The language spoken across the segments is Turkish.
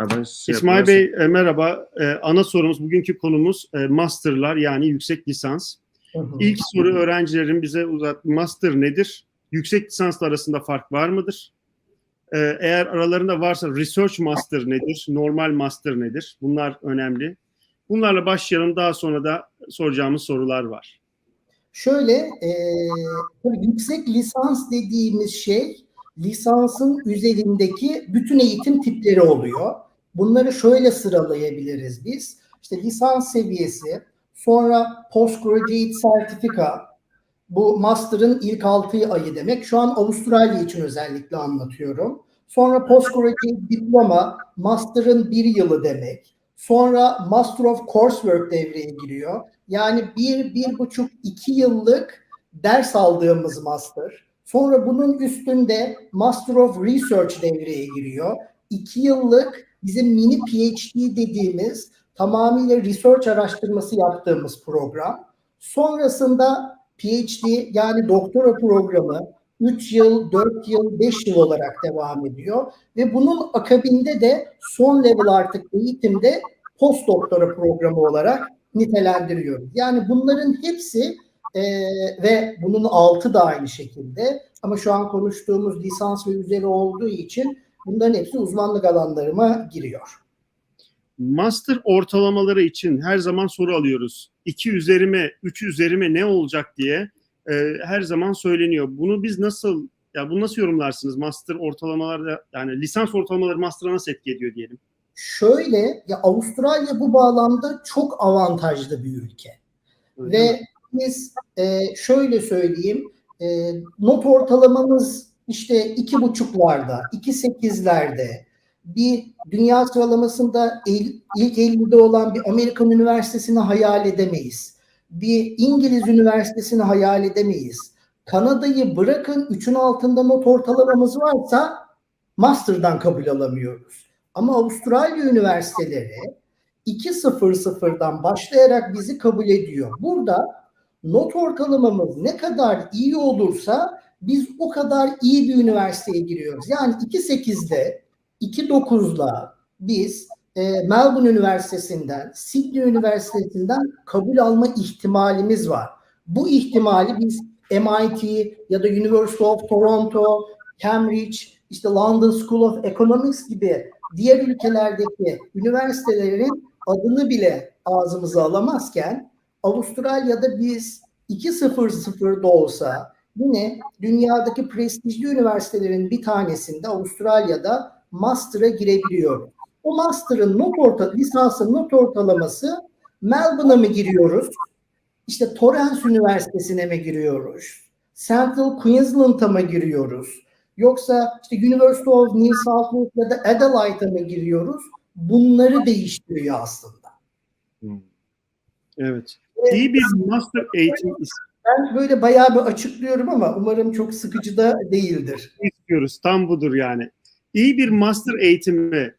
Ben şey İsmail. Bey e, merhaba. E, ana sorumuz, bugünkü konumuz e, masterlar yani yüksek lisans. Hı hı. İlk soru öğrencilerin bize uzat. Master nedir? Yüksek lisansla arasında fark var mıdır? E, eğer aralarında varsa research master nedir? Normal master nedir? Bunlar önemli. Bunlarla başlayalım. Daha sonra da soracağımız sorular var. Şöyle, e, yüksek lisans dediğimiz şey lisansın üzerindeki bütün eğitim tipleri oluyor. Bunları şöyle sıralayabiliriz biz. İşte lisans seviyesi, sonra postgraduate sertifika, bu master'ın ilk 6 ayı demek. Şu an Avustralya için özellikle anlatıyorum. Sonra postgraduate diploma, master'ın bir yılı demek. Sonra Master of Coursework devreye giriyor. Yani bir, bir buçuk, iki yıllık ders aldığımız master. Sonra bunun üstünde Master of Research devreye giriyor. İki yıllık bizim mini PhD dediğimiz tamamıyla research araştırması yaptığımız program. Sonrasında PhD yani doktora programı 3 yıl, 4 yıl, 5 yıl olarak devam ediyor. Ve bunun akabinde de son level artık eğitimde post doktora programı olarak nitelendiriyoruz. Yani bunların hepsi e, ve bunun altı da aynı şekilde ama şu an konuştuğumuz lisans ve üzeri olduğu için bunların hepsi uzmanlık alanlarıma giriyor. Master ortalamaları için her zaman soru alıyoruz. 2 üzerime, 3 üzerime ne olacak diye e, her zaman söyleniyor. Bunu biz nasıl ya bunu nasıl yorumlarsınız? Master ortalamalarda yani lisans ortalamaları master'a nasıl etki ediyor diyelim? Şöyle ya Avustralya bu bağlamda çok avantajlı bir ülke. Öyle Ve mi? biz e, şöyle söyleyeyim e, not ortalamamız işte iki buçuklarda, iki sekizlerde bir dünya sıralamasında ilk 50'de olan bir Amerikan üniversitesini hayal edemeyiz. Bir İngiliz üniversitesini hayal edemeyiz. Kanada'yı bırakın 3'ün altında not ortalamamız varsa master'dan kabul alamıyoruz. Ama Avustralya üniversiteleri 2.00'dan başlayarak bizi kabul ediyor. Burada not ortalamamız ne kadar iyi olursa biz o kadar iyi bir üniversiteye giriyoruz. Yani 2.8'de 2.9'la biz e, Melbourne Üniversitesi'nden, Sydney Üniversitesi'nden kabul alma ihtimalimiz var. Bu ihtimali biz MIT ya da University of Toronto, Cambridge, işte London School of Economics gibi diğer ülkelerdeki üniversitelerin adını bile ağzımıza alamazken Avustralya'da biz 2.00'da olsa yine dünyadaki prestijli üniversitelerin bir tanesinde Avustralya'da master'a girebiliyoruz. O master'ın not orta, lisansın not ortalaması Melbourne'a mı giriyoruz? İşte Torrens Üniversitesi'ne mi giriyoruz? Central Queensland'a mı giriyoruz? Yoksa işte University of New South Wales ya da Adelaide'a mı giriyoruz? Bunları değiştiriyor aslında. Hmm. Evet. İyi bir master eğitim Ben böyle bayağı bir açıklıyorum ama umarım çok sıkıcı da değildir. istiyoruz. Tam budur yani. İyi bir master eğitimi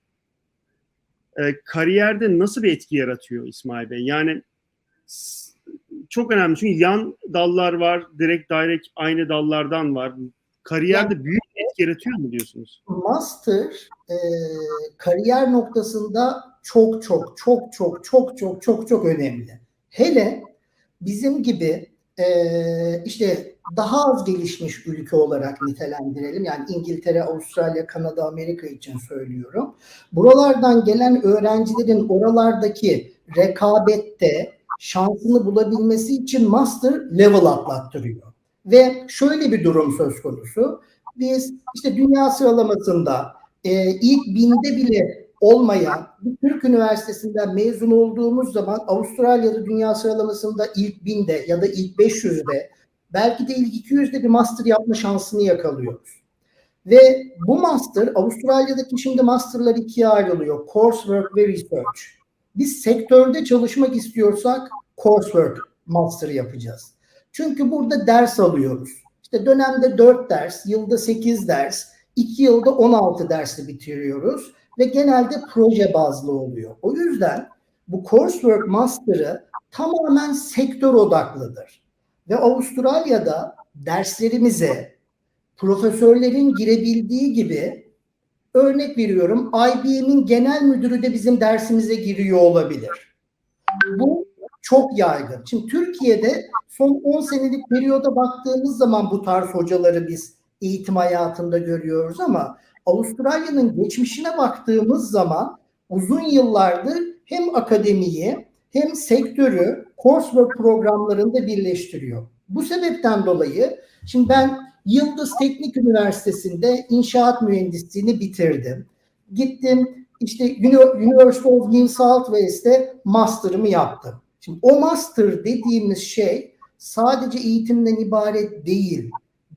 e, kariyerde nasıl bir etki yaratıyor İsmail Bey? Yani çok önemli çünkü yan dallar var, direkt direkt aynı dallardan var. Kariyerde büyük etki yaratıyor mu diyorsunuz? Master e, kariyer noktasında çok çok çok çok çok çok çok çok önemli. Hele bizim gibi e, işte daha az gelişmiş ülke olarak nitelendirelim. Yani İngiltere, Avustralya, Kanada, Amerika için söylüyorum. Buralardan gelen öğrencilerin oralardaki rekabette şansını bulabilmesi için master level atlattırıyor. Ve şöyle bir durum söz konusu. Biz işte dünya sıralamasında e, ilk binde bile olmayan bir Türk üniversitesinden mezun olduğumuz zaman Avustralya'da dünya sıralamasında ilk binde ya da ilk 500'de belki de ilk 200'de bir master yapma şansını yakalıyoruz. Ve bu master Avustralya'daki şimdi masterlar ikiye ayrılıyor. Coursework ve research. Biz sektörde çalışmak istiyorsak coursework master yapacağız. Çünkü burada ders alıyoruz. İşte dönemde 4 ders, yılda 8 ders, 2 yılda 16 dersi bitiriyoruz ve genelde proje bazlı oluyor. O yüzden bu coursework master'ı tamamen sektör odaklıdır. Ve Avustralya'da derslerimize profesörlerin girebildiği gibi örnek veriyorum IBM'in genel müdürü de bizim dersimize giriyor olabilir. Bu çok yaygın. Şimdi Türkiye'de son 10 senelik periyoda baktığımız zaman bu tarz hocaları biz eğitim hayatında görüyoruz ama Avustralya'nın geçmişine baktığımız zaman uzun yıllardır hem akademiyi hem sektörü coursework programlarında birleştiriyor. Bu sebepten dolayı şimdi ben Yıldız Teknik Üniversitesi'nde inşaat mühendisliğini bitirdim. Gittim işte University of New South Wales'te master'ımı yaptım. Şimdi o master dediğimiz şey sadece eğitimden ibaret değil.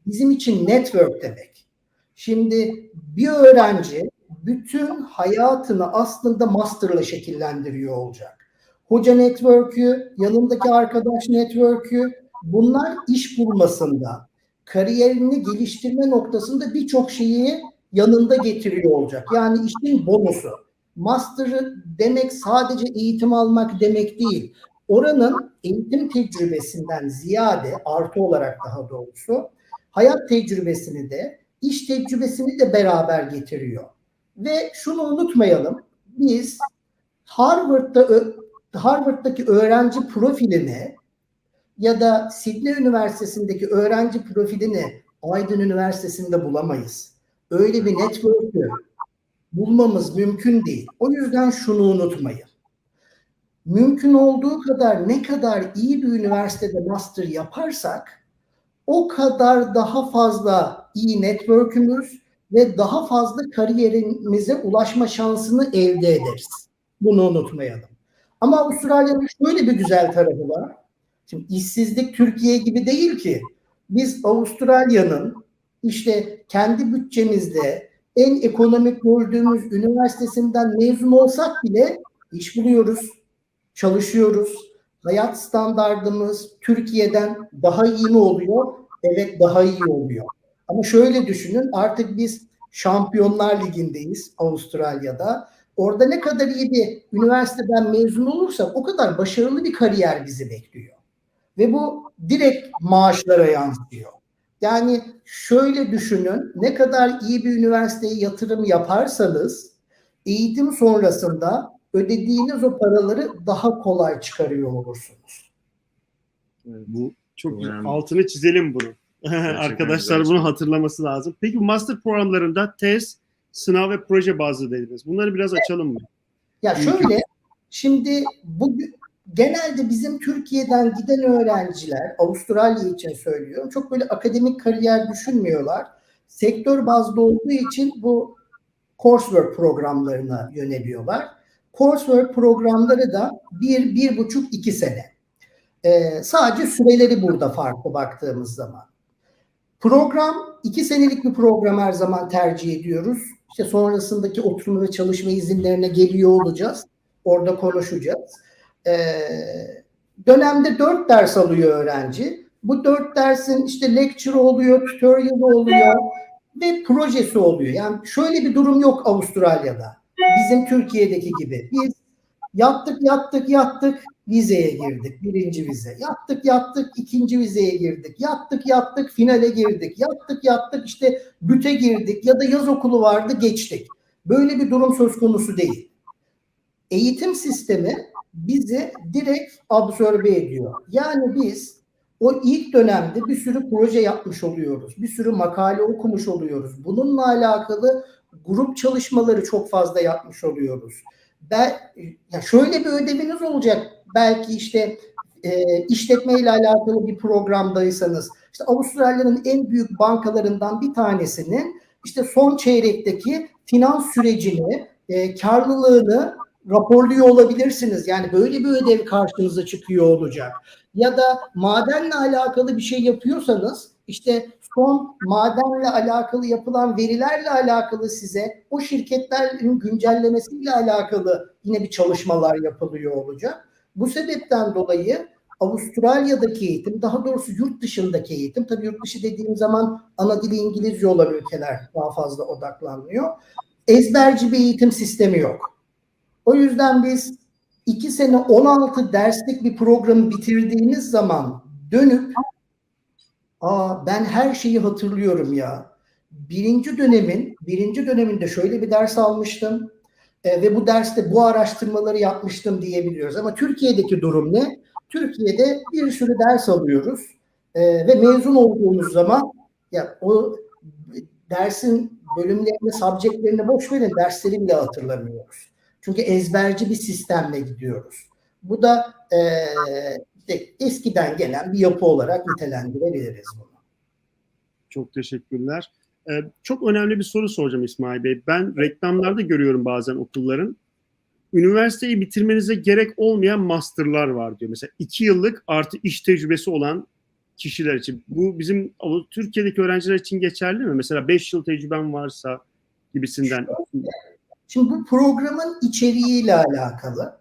Bizim için network demek. Şimdi bir öğrenci bütün hayatını aslında master'la şekillendiriyor olacak. Hoca network'ü, yanındaki arkadaş network'ü bunlar iş bulmasında, kariyerini geliştirme noktasında birçok şeyi yanında getiriyor olacak. Yani işin bonusu. Master'ı demek sadece eğitim almak demek değil. Oranın eğitim tecrübesinden ziyade artı olarak daha doğrusu hayat tecrübesini de iş tecrübesini de beraber getiriyor. Ve şunu unutmayalım. Biz Harvard'da Harvard'daki öğrenci profilini ya da Sydney Üniversitesi'ndeki öğrenci profilini Aydın Üniversitesi'nde bulamayız. Öyle bir network'ü bulmamız mümkün değil. O yüzden şunu unutmayın. Mümkün olduğu kadar ne kadar iyi bir üniversitede master yaparsak o kadar daha fazla iyi network'ümüz ve daha fazla kariyerimize ulaşma şansını elde ederiz. Bunu unutmayalım. Ama Avustralya'nın şöyle bir güzel tarafı var. Şimdi işsizlik Türkiye gibi değil ki. Biz Avustralya'nın işte kendi bütçemizde en ekonomik gördüğümüz üniversitesinden mezun olsak bile iş buluyoruz, çalışıyoruz. Hayat standardımız Türkiye'den daha iyi mi oluyor? Evet daha iyi oluyor. Ama şöyle düşünün artık biz Şampiyonlar Ligi'ndeyiz Avustralya'da. Orada ne kadar iyi bir üniversiteden mezun olursak o kadar başarılı bir kariyer bizi bekliyor. Ve bu direkt maaşlara yansıyor. Yani şöyle düşünün ne kadar iyi bir üniversiteye yatırım yaparsanız eğitim sonrasında ödediğiniz o paraları daha kolay çıkarıyor olursunuz. Bu çok Önemli. altını çizelim bunu. Arkadaşlar güzel. bunu hatırlaması lazım. Peki master programlarında test, sınav ve proje bazlı dediniz. Bunları biraz açalım mı? Ya şöyle şimdi bu genelde bizim Türkiye'den giden öğrenciler Avustralya için söylüyorum. Çok böyle akademik kariyer düşünmüyorlar. Sektör bazlı olduğu için bu coursework programlarına yöneliyorlar. Coursework programları da bir, bir buçuk, iki sene. Ee, sadece süreleri burada farklı baktığımız zaman. Program iki senelik bir program her zaman tercih ediyoruz. İşte sonrasındaki oturma ve çalışma izinlerine geliyor olacağız. Orada konuşacağız. Ee, dönemde dört ders alıyor öğrenci. Bu dört dersin işte lecture oluyor, tutorial oluyor ve projesi oluyor. Yani şöyle bir durum yok Avustralya'da. Bizim Türkiye'deki gibi. Biz yattık yattık yattık vizeye girdik. Birinci vize. Yattık yattık ikinci vizeye girdik. Yattık yattık finale girdik. Yattık yattık işte büte girdik ya da yaz okulu vardı geçtik. Böyle bir durum söz konusu değil. Eğitim sistemi bizi direkt absorbe ediyor. Yani biz o ilk dönemde bir sürü proje yapmış oluyoruz. Bir sürü makale okumuş oluyoruz. Bununla alakalı grup çalışmaları çok fazla yapmış oluyoruz. Ben, ya şöyle bir ödeviniz olacak. Belki işte e, işletme ile alakalı bir programdaysanız işte Avustralya'nın en büyük bankalarından bir tanesinin işte son çeyrekteki finans sürecini, e, karlılığını raporluyor olabilirsiniz. Yani böyle bir ödev karşınıza çıkıyor olacak. Ya da madenle alakalı bir şey yapıyorsanız işte son madenle alakalı yapılan verilerle alakalı size o şirketlerin güncellemesiyle alakalı yine bir çalışmalar yapılıyor olacak. Bu sebepten dolayı Avustralya'daki eğitim, daha doğrusu yurt dışındaki eğitim, tabii yurt dışı dediğim zaman ana dili İngilizce olan ülkeler daha fazla odaklanmıyor. Ezberci bir eğitim sistemi yok. O yüzden biz iki sene 16 derslik bir programı bitirdiğiniz zaman dönüp Aa ben her şeyi hatırlıyorum ya. birinci dönemin birinci döneminde şöyle bir ders almıştım e, ve bu derste bu araştırmaları yapmıştım diyebiliyoruz. Ama Türkiye'deki durum ne? Türkiye'de bir sürü ders alıyoruz e, ve mezun olduğumuz zaman ya o dersin bölümlerini, subjectlerini boş verin dersleri bile hatırlamıyoruz. Çünkü ezberci bir sistemle gidiyoruz. Bu da e, işte eskiden gelen bir yapı olarak nitelendirebiliriz bunu. Çok teşekkürler. Ee, çok önemli bir soru soracağım İsmail Bey. Ben reklamlarda görüyorum bazen okulların. Üniversiteyi bitirmenize gerek olmayan masterlar var diyor. Mesela iki yıllık artı iş tecrübesi olan kişiler için. Bu bizim Türkiye'deki öğrenciler için geçerli mi? Mesela beş yıl tecrüben varsa gibisinden. Şimdi bu programın içeriğiyle alakalı.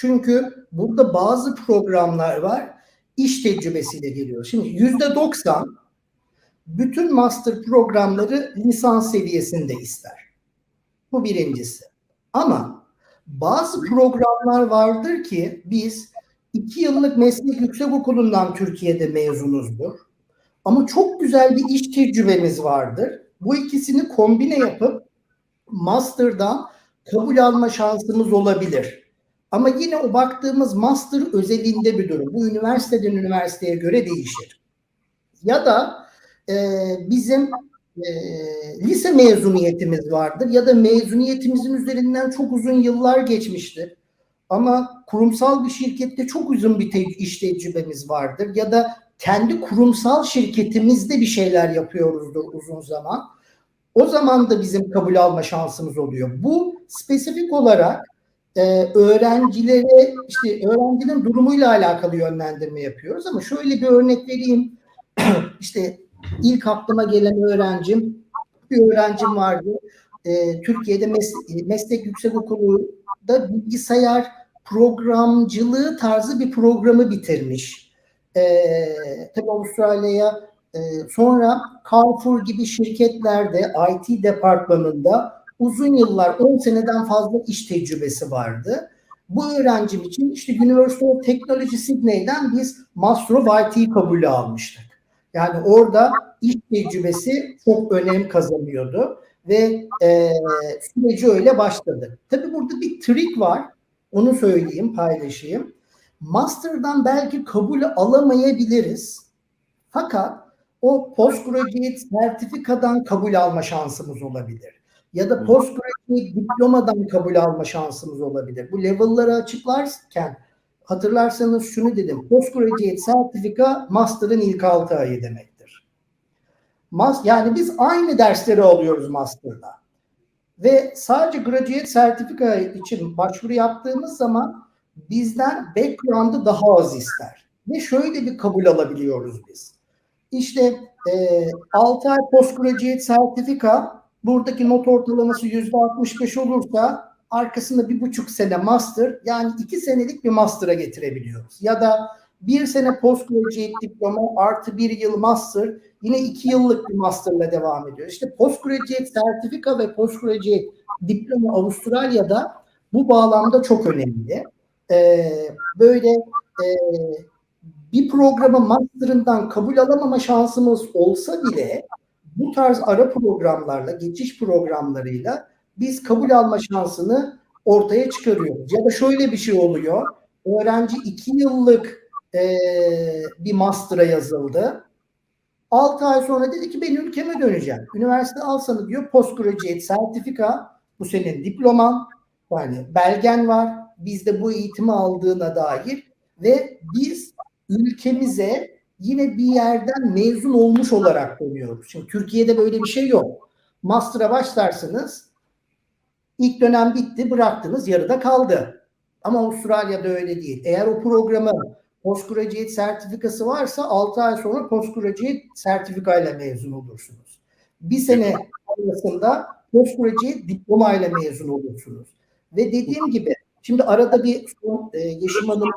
Çünkü burada bazı programlar var iş tecrübesiyle geliyor. Şimdi yüzde doksan bütün master programları lisans seviyesinde ister. Bu birincisi. Ama bazı programlar vardır ki biz iki yıllık meslek yüksek okulundan Türkiye'de mezunuzdur. Ama çok güzel bir iş tecrübemiz vardır. Bu ikisini kombine yapıp master'dan kabul alma şansımız olabilir. Ama yine o baktığımız master özelinde bir durum. Bu üniversiteden üniversiteye göre değişir. Ya da e, bizim e, lise mezuniyetimiz vardır ya da mezuniyetimizin üzerinden çok uzun yıllar geçmiştir. Ama kurumsal bir şirkette çok uzun bir te- iş tecrübemiz vardır ya da kendi kurumsal şirketimizde bir şeyler yapıyoruzdur uzun zaman. O zaman da bizim kabul alma şansımız oluyor. Bu spesifik olarak e, öğrencilere işte öğrencinin durumuyla alakalı yönlendirme yapıyoruz ama şöyle bir örnek vereyim. işte ilk aklıma gelen öğrencim bir öğrencim vardı. E, Türkiye'de mes- meslek yüksek okulunda bilgisayar programcılığı tarzı bir programı bitirmiş. E, tabii Avustralya'ya e, sonra Carrefour gibi şirketlerde IT departmanında uzun yıllar 10 seneden fazla iş tecrübesi vardı. Bu öğrencim için işte University of Technology Sydney'den biz Master of IT kabulü almıştık. Yani orada iş tecrübesi çok önem kazanıyordu ve e, süreci öyle başladı. Tabii burada bir trik var. Onu söyleyeyim, paylaşayım. Master'dan belki kabul alamayabiliriz. Fakat o postgraduate sertifikadan kabul alma şansımız olabilir. Ya da postgraduate diplomadan kabul alma şansımız olabilir. Bu level'ları açıklarken hatırlarsanız şunu dedim. Postgraduate sertifika master'ın ilk 6 ayı demektir. Mas yani biz aynı dersleri alıyoruz master'da. Ve sadece graduate sertifika için başvuru yaptığımız zaman bizden background'ı daha az ister. Ve şöyle bir kabul alabiliyoruz biz. İşte e, 6 ay postgraduate sertifika buradaki not ortalaması %65 olursa arkasında bir buçuk sene master yani iki senelik bir master'a getirebiliyoruz. Ya da bir sene postgraduate diploma artı bir yıl master yine iki yıllık bir master'la devam ediyor. İşte postgraduate sertifika ve postgraduate diploma Avustralya'da bu bağlamda çok önemli. Ee, böyle e, bir programı master'ından kabul alamama şansımız olsa bile bu tarz ara programlarla, geçiş programlarıyla biz kabul alma şansını ortaya çıkarıyoruz. Ya da şöyle bir şey oluyor. Öğrenci iki yıllık e, bir master'a yazıldı. 6 ay sonra dedi ki ben ülkeme döneceğim. Üniversite alsanı diyor postgraduate sertifika bu senin diploman yani belgen var. Bizde bu eğitimi aldığına dair ve biz ülkemize yine bir yerden mezun olmuş olarak dönüyoruz. Şimdi Türkiye'de böyle bir şey yok. Master'a başlarsınız ilk dönem bitti bıraktınız yarıda kaldı. Ama Avustralya'da öyle değil. Eğer o programın postgraduate sertifikası varsa 6 ay sonra postgraduate sertifikayla mezun olursunuz. Bir sene sonrasında postgraduate diplomayla mezun olursunuz. Ve dediğim gibi şimdi arada bir e, Yeşim Hanım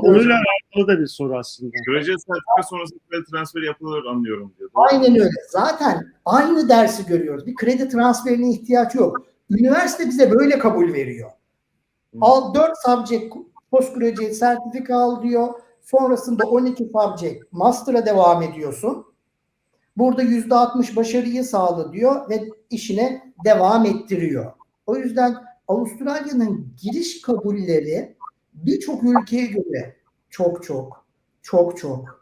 Konuyla alakalı da bir soru aslında. Graduate sertifika sonrası kredi transferi yapılır anlıyorum diyor. Aynen öyle. Zaten aynı dersi görüyoruz. Bir kredi transferine ihtiyaç yok. Üniversite bize böyle kabul veriyor. Al 4 subject postgraduate sertifika al diyor. Sonrasında 12 subject master'a devam ediyorsun. Burada yüzde 60 başarıyı sağla diyor ve işine devam ettiriyor. O yüzden Avustralya'nın giriş kabulleri birçok ülkeye göre çok çok çok çok